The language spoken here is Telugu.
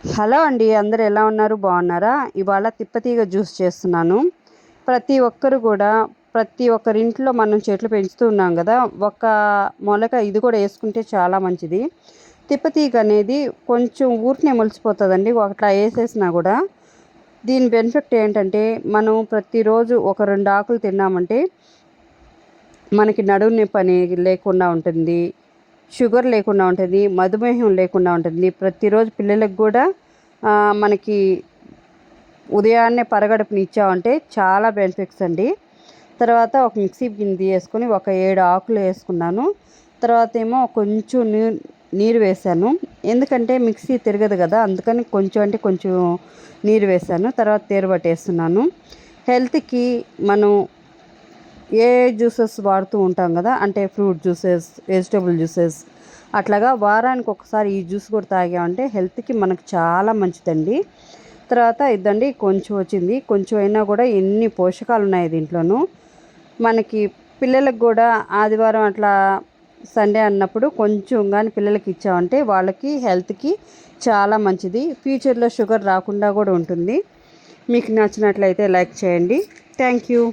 హలో అండి అందరు ఎలా ఉన్నారు? బాగున్నారా? ఇవాళ తిప్పతీగ జ్యూస్ చేస్తున్నాను. ప్రతి ఒక్కరు కూడా ప్రతి ఒక్కరింట్లో మనం చెట్లు పెంచుతూ ఉన్నాం కదా ఒక మొలక ఇది కూడా వేసుకుంటే చాలా మంచిది. తిప్పతీగ అనేది కొంచెం ఊరినే మొలిచిపోతుందండి ఒకట్లా వేసేసినా కూడా. దీని బెనిఫిట్ ఏంటంటే మనం ప్రతిరోజు ఒక రెండు ఆకులు తిన్నామంటే మనకి నడుము నొప్పి అనేది లేకుండా ఉంటుంది షుగర్ లేకుండా ఉంటుంది మధుమేహం లేకుండా ఉంటుంది. ప్రతిరోజు పిల్లలకు కూడా మనకి ఉదయాన్నే పరగడుపుని ఇచ్చామంటే చాలా బెనిఫిట్స్ అండి. తర్వాత ఒక మిక్సీ గిన్నె వేసుకొని ఒక ఏడు ఆకులు వేసుకున్నాను. తర్వాత ఏమో కొంచెం నీరు నీరు వేసాను. ఎందుకంటే మిక్సీ తిరగదు కదా అందుకని కొంచెం అంటే కొంచెం నీరు వేసాను. తర్వాత తేరు పట్టేస్తున్నాను హెల్త్కి మనం ఏ జ్యూసెస్ వాడుతూ ఉంటాం కదా అంటే ఫ్రూట్ జ్యూసెస్ వెజిటేబుల్ జ్యూసెస్ అట్లాగా వారానికి ఒకసారి ఈ జ్యూస్ కూడా తాగామంటే హెల్త్కి మనకు చాలా మంచిదండి. తర్వాత ఇద్దండి కొంచెం వచ్చింది. కొంచెం అయినా కూడా ఎన్ని పోషకాలు ఉన్నాయి దీంట్లోనూ. మనకి పిల్లలకు కూడా ఆదివారం అట్లా సండే అన్నప్పుడు కొంచెం కానీ పిల్లలకి ఇచ్చామంటే వాళ్ళకి హెల్త్కి చాలా మంచిది. ఫ్యూచర్లో షుగర్ రాకుండా కూడా ఉంటుంది. మీకు నచ్చినట్లయితే లైక్ చేయండి. Thank you.